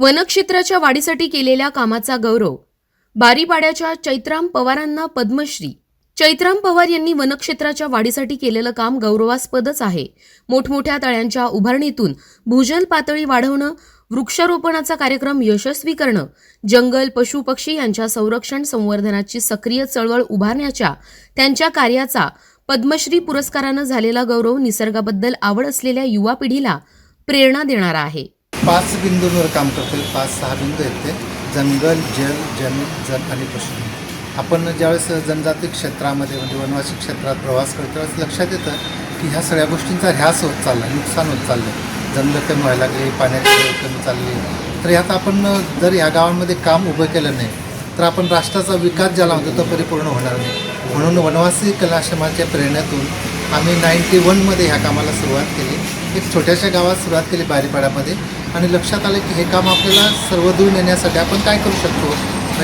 वनक्षेत्राच्या वाढीसाठी केलेल्या कामाचा गौरव बारीपाड्याच्या चैत्राम पवारांना पद्मश्री. चैत्राम पवार यांनी वनक्षेत्राच्या वाढीसाठी केलेलं काम गौरवास्पदच आहे. मोठमोठ्या तळ्यांच्या उभारणीतून भूजल पातळी वाढवणं वृक्षारोपणाचा कार्यक्रम यशस्वी करणं जंगल पशु पक्षी यांच्या संरक्षण संवर्धनाची सक्रिय चळवळ उभारण्याच्या त्यांच्या कार्याचा पद्मश्री पुरस्कारानं झालेला गौरव निसर्गाबद्दल आवड असलेल्या युवा पिढीला प्रेरणा देणारा आहे. पाच बिंदूंवर काम करतो पाच सहा बिंदू आहेत ते. जंगल जल जमीन जल आणि पशु. आपण ज्यावेळेस जनजाती क्षेत्रामध्ये म्हणजे वनवासी क्षेत्रात प्रवास करतो त्यावेळेस लक्षात येतं की ह्या सगळ्या गोष्टींचा ऱ्हास होत चालला नुकसान होत चाललं जंगलं कमी व्हायला लागली पाण्याची कमी चालली. तर ह्यात आपण जर या गावांमध्ये काम उभं केलं नाही तर आपण राष्ट्राचा विकास ज्याला होतो तो परिपूर्ण होणार नाही. म्हणून वनवासी कलाश्रमाच्या प्रेरणेतून आम्ही नाईन्टी वनमध्ये ह्या कामाला सुरुवात केली. एक छोट्याशा गावात सुरुवात केली बारीपाड्यामध्ये आणि लक्षात आलं की हे काम आपल्याला सर्वदूर नेण्यासाठी आपण काय करू शकतो?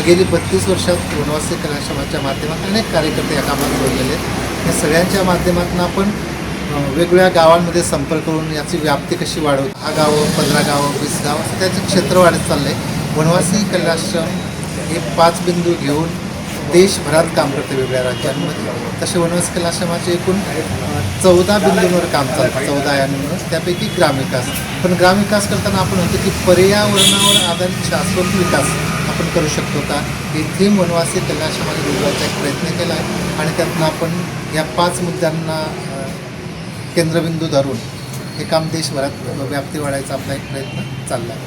गेली बत्तीस वर्षात वनवासी कलाश्रमाच्या माध्यमातून अनेक कार्यकर्ते या कामात जोडलेले आहेत. या सगळ्यांच्या माध्यमातून आपण वेगवेगळ्या गावांमध्ये संपर्क करून याची व्याप्ती कशी वाढवू? दहा गावं पंधरा गावं वीस गावं त्याचं क्षेत्र वाढत चाललं आहे वनवासी कलाश्रम हे पाच बिंदू घेऊन देशभरात काम करते वेगळ्या राज्यांमध्ये. तसे वनवासी कलाश्रमाचे एकूण चौदा बिंदूंवर काम चालतं. चौदा यानंतर त्यापैकी ग्रामविकास. पण ग्रामविकास करताना आपण म्हणतो की पर्यावरणावर आधारित शाश्वत विकास आपण करू शकतो का? ही थीम वनवासी कलाश्रमाने रोजगारचा एक प्रयत्न केला आहे आणि त्यातनं आपण या पाच मुद्द्यांना केंद्रबिंदू धरून हे काम देशभरात व्याप्ती वाढायचा आपला एक प्रयत्न चालला आहे.